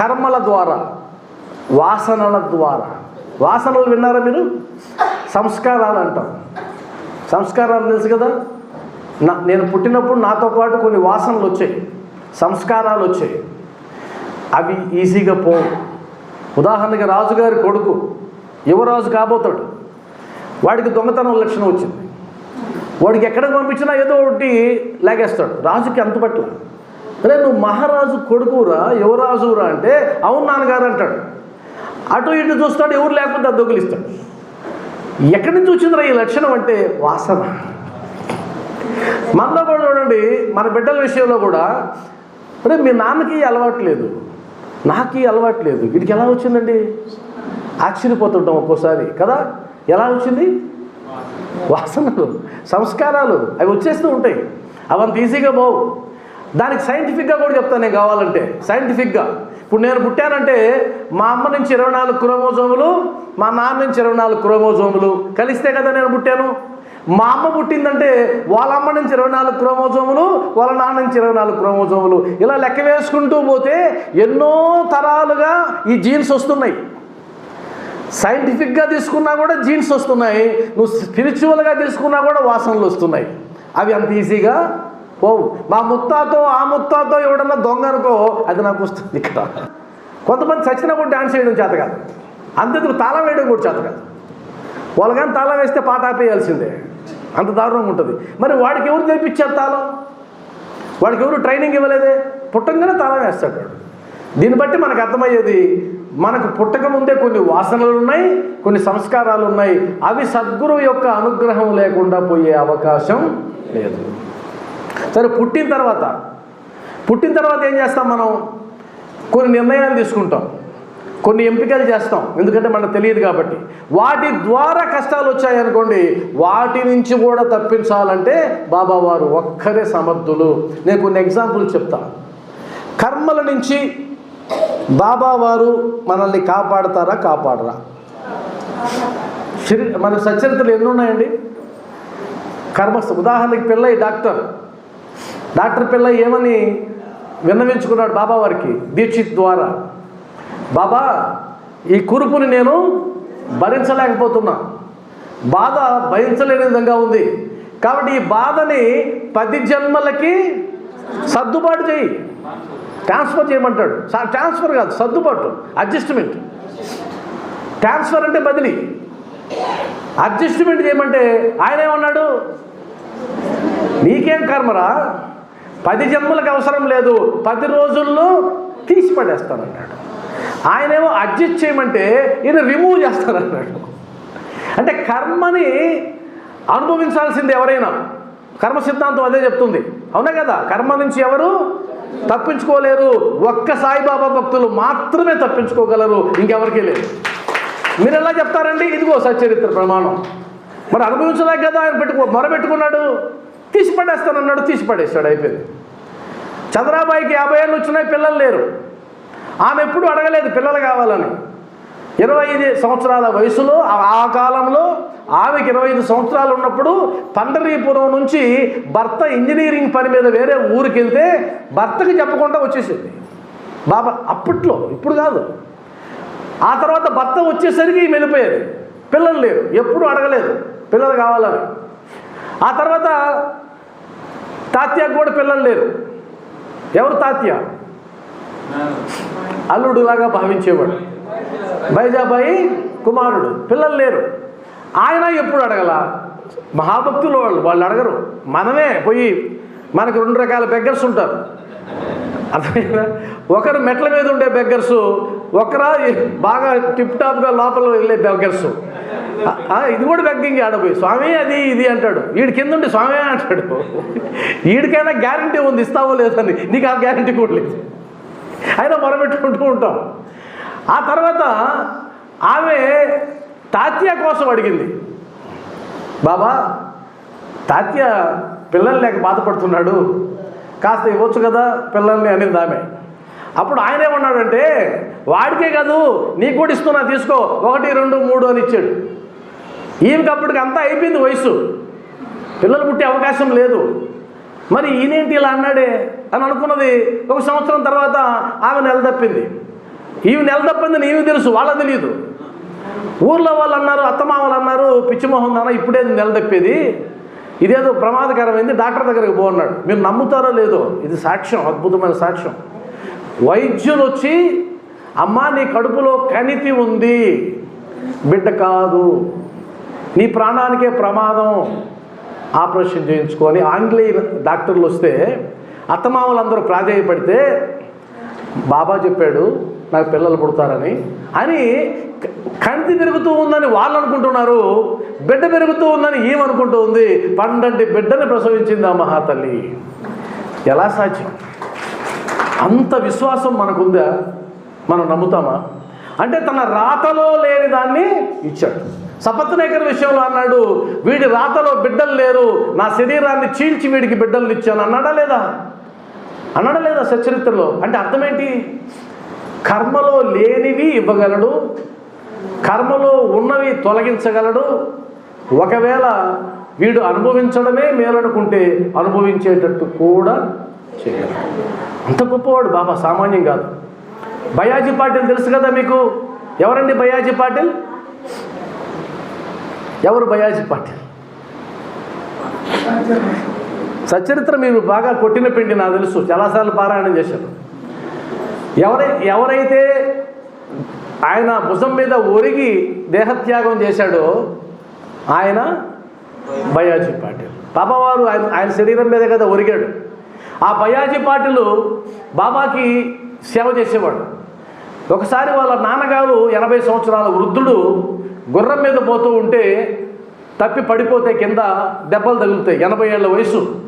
కర్మల ద్వారా వాసనల ద్వారా. వాసనలు విన్నారా మీరు? సంస్కారాలు అంటాం. సంస్కారాలు తెలుసు కదా? నా నేను పుట్టినప్పుడు నాతో పాటు కొన్ని వాసనలు వచ్చాయి. సంస్కారాలు వచ్చాయి. అవి ఈజీగా పోవు. ఉదాహరణకి రాజుగారి కొడుకు యువరాజు కాబోతాడు. వాడికి దొంగతనం లక్షణం వచ్చింది. వాడికి ఎక్కడికి పంపించినా ఏదో ఒకటి లాగేస్తాడు. రాజుకి అంత పట్ల. అరే నువ్వు మహారాజు కొడుకురా యువరాజురా అంటే అవును నాన్నగారు అంటాడు. అటు ఇటు చూస్తాడు ఎవరు లేకుండా అది దొంగిలిస్తాడు ఎక్కడి నుంచి వచ్చిందిరా ఈ లక్షణం అంటే వాసన. మనలో కూడా చూడండి మన బిడ్డల విషయంలో కూడా అరే మీ నాన్నకి అలవాటు లేదు. నాకు అలవాటు లేదు. వీడికి ఎలా వచ్చిందండి? ఆశ్చర్యపోతుంటాం ఒక్కోసారి కదా? ఎలా వచ్చింది? వాసనలు సంస్కారాలు అవి వచ్చేస్తూ ఉంటాయి. అవంత ఈజీగా పోవు. దానికి సైంటిఫిక్గా కూడా చెప్తాను నేను కావాలంటే. సైంటిఫిక్గా ఇప్పుడు నేను పుట్టానంటే మా అమ్మ నుంచి ఇరవై నాలుగు క్రోమోజోములు మా నాన్న నుంచి ఇరవై నాలుగు క్రోమోజోములు కలిస్తే కదా నేను పుట్టాను. మా అమ్మ పుట్టిందంటే వాళ్ళ అమ్మ నుంచి ఇరవై నాలుగు క్రోమోజోములు వాళ్ళ నాన్న నుంచి ఇరవై నాలుగు క్రోమోజోములు. ఇలా లెక్క వేసుకుంటూ పోతే ఎన్నో తరాలుగా ఈ జీన్స్ వస్తున్నాయి. సైంటిఫిక్గా తీసుకున్నా కూడా జీన్స్ వస్తున్నాయి. నువ్వు స్పిరిచువల్గా తీసుకున్నా కూడా వాసనలు వస్తున్నాయి. అవి అంత ఈజీగా పోవు మా ముత్తాతో ఆ ముత్తాతో ఎవడన్నా దొంగ అనుకో అది నాకు వస్తుంది ఇక్కడ కొంతమంది చచ్చినప్పుడు డాన్స్ చేయడం చేత కాదు. అంతెందుకు తాళం వేయడం కూడా చేత కాదు. వాళ్ళు కానీ తాళం వేస్తే పాట ఆపేయాల్సిందే. అంత దారుణంగా ఉంటుంది. మరి వాడికి ఎవరు నేర్పించారు తాళం? వాడికి ఎవరు ట్రైనింగ్ ఇవ్వలేదే? పుట్టంగానే తాళం వేస్తాడు వాడు. దీన్ని బట్టి మనకు అర్థమయ్యేది మనకు పుట్టక ముందే కొన్ని వాసనలు ఉన్నాయి కొన్ని సంస్కారాలు ఉన్నాయి. అవి సద్గురువు యొక్క అనుగ్రహం లేకుండా పోయే అవకాశం లేదు. సరే పుట్టిన తర్వాత పుట్టిన తర్వాత ఏం చేస్తాం మనం? కొన్ని నిర్ణయాలు తీసుకుంటాం. కొన్ని ఎంపికలు చేస్తాం. ఎందుకంటే మనకు తెలియదు కాబట్టి. వాటి ద్వారా కష్టాలు వచ్చాయనుకోండి వాటి నుంచి కూడా తప్పించాలంటే బాబా వారు ఒక్కరే సమర్థులు. నేను కొన్ని ఎగ్జాంపుల్ చెప్తా. కర్మల నుంచి బాబా వారు మనల్ని కాపాడతారా కాపాడరా? మన సచరిత్రలు ఎన్ని ఉన్నాయండి? కర్మ ఉదాహరణకి పిల్ల డాక్టర్. డాక్టర్ పిల్ల ఏమని విన్నవించుకున్నాడు బాబా వారికి? దీక్షిత్ ద్వారా. బాబా ఈ కురుపుని నేను భరించలేకపోతున్నా. బాధ భరించలేని విధంగా ఉంది. కాబట్టి ఈ బాధని పది జన్మలకి సర్దుబాటు చేయి. ట్రాన్స్ఫర్ చేయమంటాడు. ట్రాన్స్ఫర్ కాదు సర్దుబాటు. అడ్జస్ట్మెంట్. ట్రాన్స్ఫర్ అంటే బదిలీ. అడ్జస్ట్మెంట్ చేయమంటే ఆయన ఏమన్నాడు? నీకేం కర్మరా? పది జన్మలకు అవసరం లేదు. పది రోజుల్లో తీసి పడేస్తానన్నాడు ఆయనేమో అడ్జస్ట్ చేయమంటే ఈయన రిమూవ్ చేస్తానన్నాడు అంటే కర్మని అనుభవించాల్సింది ఎవరైనా. కర్మ సిద్ధాంతం అదే చెప్తుంది. అవునా కదా? కర్మ నుంచి ఎవరు తప్పించుకోలేరు. ఒక్క సాయిబాబా భక్తులు మాత్రమే తప్పించుకోగలరు. ఇంకెవరికీ లేదు. మీరు ఎలా చెప్తారండి? ఇదిగో సచ్చరిత్ర ప్రమాణం. మరి అనుభవించలేక కదా ఆయన పెట్టుకో మొరబెట్టుకున్నాడు. తీసి పడేస్తానన్నాడు. తీసి పడేస్తాడు అయిపోయింది. చంద్రాబాయికి యాభై ఏళ్ళు వచ్చినాయి పిల్లలు లేరు. ఆమె ఎప్పుడు అడగలేదు పిల్లలు కావాలని. ఇరవై ఐదు సంవత్సరాల వయసులో ఆ- కాలంలో ఆమెకి ఇరవై ఐదు సంవత్సరాలు ఉన్నప్పుడు పండరీపురం నుంచి భర్త ఇంజనీరింగ్ పని మీద వేరే ఊరికి వెళ్తే భర్తకి చెప్పకుండా వచ్చేసింది. బాబా అప్పట్లో ఇప్పుడు కాదు. ఆ తర్వాత భర్త వచ్చేసరికి ఈమె పిల్లలు లేరు ఎప్పుడు అడగలేదు పిల్లలు కావాలని. ఆ తర్వాత తాత్యాకు కూడా పిల్లలు లేరు. ఎవరు తాత్య అల్లుడులాగా భావించేవాడు. బైజాబాయి కుమారుడు. పిల్లలు లేరు. ఆయన ఎప్పుడు అడగల? మహాభక్తులు వాళ్ళు వాళ్ళు అడగరు. మనమే పోయి మనకు రెండు రకాల బెగ్గర్స్ ఉంటారు. అర్థమైనా ఒకరు మెట్ల మీద ఉండే బెగ్గర్స్ ఒకరా బాగా టిప్ టాప్గా లోపల వెళ్ళే బెగ్గర్స్. ఇది కూడా బెగ్గింగ్ ఆడపోయి స్వామి అది ఇది అంటాడు. వీడి కింద ఉండి స్వామి అంటాడు. వీడికైనా గ్యారంటీ ఉంది ఇస్తావో లేదని. నీకు ఆ గ్యారంటీ కూడా లేదు. అయినా మొరబెట్టుకుంటూ ఉంటాం. ఆ తర్వాత ఆమె తాత్య కోసం అడిగింది. బాబా తాత్య పిల్లలు లేక బాధపడుతున్నాడు. కాస్త ఇవ్వచ్చు కదా పిల్లల్ని అనేది ఆమె. అప్పుడు ఆయన ఏమన్నాడంటే వాడికే కాదు నీకు కూడా ఇస్తున్నా తీసుకో. ఒకటి రెండు మూడు అని ఇచ్చాడు. ఈయనకప్పటికి అప్పటికి అంతా అయిపోయింది వయసు పిల్లలు పుట్టే అవకాశం లేదు. మరి ఈయనేంటి ఇలా అన్నాడే అని అనుకున్నది ఒక సంవత్సరం తర్వాత ఆమె నెల తప్పింది. ఈవి నెల తప్పిందని ఈవి తెలుసు వాళ్ళ తెలియదు. ఊర్లో వాళ్ళు అన్నారు అత్తమామలు అన్నారు పిచ్చిమోహన్ నాన్న ఇప్పుడే నెల తప్పేది. ఇదేదో ప్రమాదకరమైంది డాక్టర్ దగ్గరికి పోన్నాడు మీరు నమ్ముతారో లేదో ఇది సాక్ష్యం అద్భుతమైన సాక్ష్యం. వైద్యులు వచ్చి అమ్మ నీ కడుపులో కణితి ఉంది. బిడ్డ కాదు. నీ ప్రాణానికే ప్రమాదం ఆపరేషన్ చేయించుకొని ఆంగ్లేయ డాక్టర్లు వస్తే అత్తమామలందరూ ప్రాధేయపడితే బాబా చెప్పాడు నాకు పిల్లలు పుడతారని. అని క- పెరుగుతూ ఉందని వాళ్ళు అనుకుంటున్నారు బిడ్డ పెరుగుతూ ఉందని ఏమనుకుంటూ ఉంది. పండంటి బిడ్డని ప్రసవించింది ఆ మహాతల్లి? ఎలా సాధ్యం? అంత విశ్వాసం మనకుందా? మనం నమ్ముతామా? అంటే తన రాతలో లేని దాన్ని ఇచ్చాడు. సపత్నేకర్ విషయంలో అన్నాడు వీడి రాతలో బిడ్డలు లేరు నా శరీరాన్ని చీల్చి వీడికి బిడ్డలు ఇచ్చాను అన్నాడా లేదా? అన్నాడా లేదా సచరిత్రలో అంటే అర్థమేంటి? కర్మలో లేనివి ఇవ్వగలడు కర్మలో ఉన్నవి తొలగించగలడు ఒకవేళ వీడు అనుభవించడమే మేలనుకుంటే అనుభవించేటట్టు కూడా చేయగలడు. అంత గొప్పవాడు బాబా సామాన్యం కాదు. బయాజీ పాటిల్ తెలుసు కదా మీకు? ఎవరండి బయాజీ పాటిల్? ఎవరు బయాజీ పాటిల్ సచరిత్ర మీరు బాగా కొట్టిన పిండి నాకు తెలుసు. చాలాసార్లు పారాయణం చేశారు. ఎవరై ఎవరైతే ఆయన భుజం మీద ఒరిగి దేహత్యాగం చేశాడో ఆయన బయాజీ పాటిల్ బాబావారు ఆయన ఆయన శరీరం మీద కదా ఒరిగాడు. ఆ బయాజీ పాటిల్ బాబాకి సేవ చేసేవాడు. ఒకసారి వాళ్ళ నాన్నగారు ఎనభై సంవత్సరాల వృద్ధుడు గుర్రం మీద పోతూ ఉంటే తప్పి పడిపోతే కింద దెబ్బలు తగులుతాయి. ఎనభై ఏళ్ళ వయసు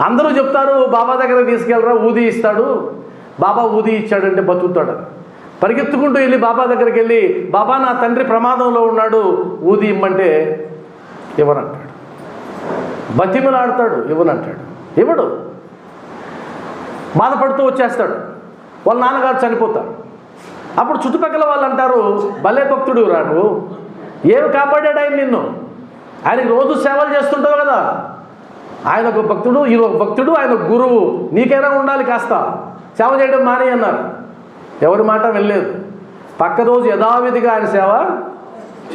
అందరూ చెప్తారు బాబా దగ్గర తీసుకెళ్ళరా ఊది ఇస్తాడు. బాబా ఊది ఇచ్చాడంటే బతుకుతాడు. పరిగెత్తుకుంటూ వెళ్ళి బాబా దగ్గరికి వెళ్ళి బాబా నా తండ్రి ప్రమాదంలో ఉన్నాడు ఊది ఇమ్మంటే ఇవ్వనంటాడు. బతిమలాడతాడు ఇవ్వనంటాడు. ఇవ్వడు. బాధపడుతూ వచ్చేస్తాడు. వాళ్ళ నాన్నగారు చనిపోతాడు అప్పుడు చుట్టుపక్కల వాళ్ళు అంటారు భలే భక్తుడు రా నువ్వు. ఏమి కాపాడాడు ఆయన నిన్ను? ఆయనకి రోజు సేవలు చేస్తుంటావు కదా. ఆయన ఒక భక్తుడు ఈయన ఒక భక్తుడు ఆయన గురువు. నీకైనా ఉండాలి కాస్త. సేవ చేయడం మానే అన్నారు. ఎవరి మాట వెళ్ళలేదు పక్క రోజు యథావిధిగా ఆయన సేవ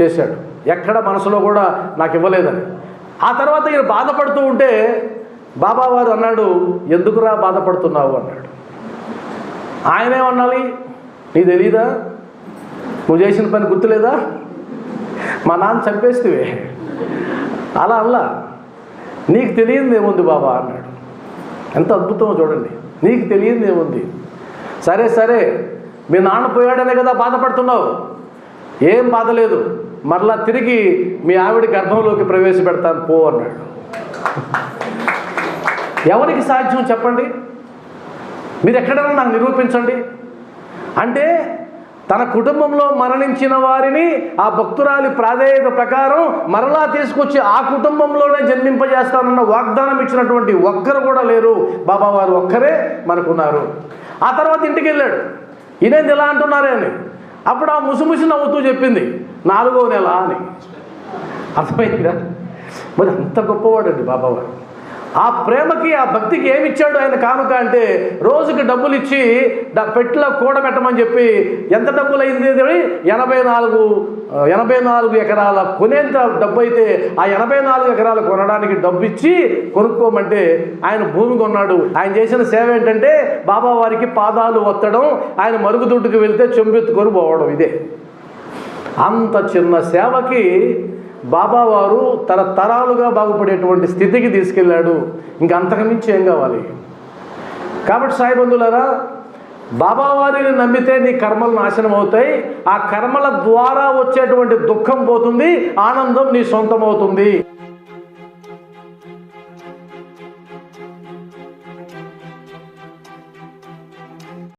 చేశాడు. ఎక్కడ మనసులో కూడా నాకు ఇవ్వలేదని. ఆ తర్వాత ఈయన బాధపడుతూ ఉంటే బాబావారు అన్నాడు ఎందుకురా బాధపడుతున్నావు? అన్నాడు. ఆయనేమన్నాలి నీ తెలీదా? నువ్వు చేసిన పని గుర్తులేదా? మా నాన్న చంపేస్తే అలా అలా. నీకు తెలియదు ఏముంది బాబా అన్నాడు. ఎంత అద్భుతమో చూడండి. నీకు తెలియదు ఏముంది సరే సరే. మీ నాన్న పోయాడనే కదా బాధపడుతున్నావు. ఏం బాధ లేదు. మరలా తిరిగి మీ ఆవిడ గర్భంలోకి ప్రవేశపెడతాను పో అన్నాడు. ఎవరికి సాధ్యం చెప్పండి? మీరు ఎక్కడైనా నాకు నిరూపించండి. అంటే తన కుటుంబంలో మరణించిన వారిని ఆ భక్తురాలి ప్రాధేయత ప్రకారం మరలా తీసుకొచ్చి ఆ కుటుంబంలోనే జన్మింపజేస్తానన్న వాగ్దానం ఇచ్చినటువంటి ఒక్కరు కూడా లేరు. బాబా వారు ఒక్కరే మనకున్నారు. ఆ తర్వాత ఇంటికి వెళ్ళాడు ఇదేంది ఎలా అంటున్నారే అని. అప్పుడు ఆ ముసిముసి నవ్వుతూ చెప్పింది నాలుగో నెల అని. అర్థమైందా? మరి అంత గొప్పవాడండి బాబావారు ఆ ప్రేమకి ఆ భక్తికి ఏమిచ్చాడు ఆయన కానుక అంటే రోజుకి డబ్బులు ఇచ్చి డ- పెట్టిలో కూడబెట్టమని చెప్పి ఎంత డబ్బులు అయింది ఎనభై నాలుగు ఎనభై నాలుగు ఎకరాల కొనేంత డబ్బు అయితే ఆ ఎనభై నాలుగు ఎకరాలు కొనడానికి డబ్బు ఇచ్చి కొనుక్కోమంటే ఆయన భూమి కొన్నాడు. ఆయన చేసిన సేవ ఏంటంటే బాబా వారికి పాదాలు ఒత్తడం ఆయన మరుగుదొడ్డుకు వెళ్తే చెంబెత్తుకొని పోవడం ఇదే. అంత చిన్న సేవకి బాబావారు తరతరాలుగా బాగుపడేటువంటి స్థితికి తీసుకెళ్ళాడు. ఇంకా అంతకుమించి ఏం కావాలి? కాబట్టి సాయి బాబావారిని నమ్మితే నీ కర్మలు నాశనం అవుతాయి. ఆ కర్మల ద్వారా వచ్చేటువంటి దుఃఖం పోతుంది ఆనందం నీ సొంతం అవుతుంది.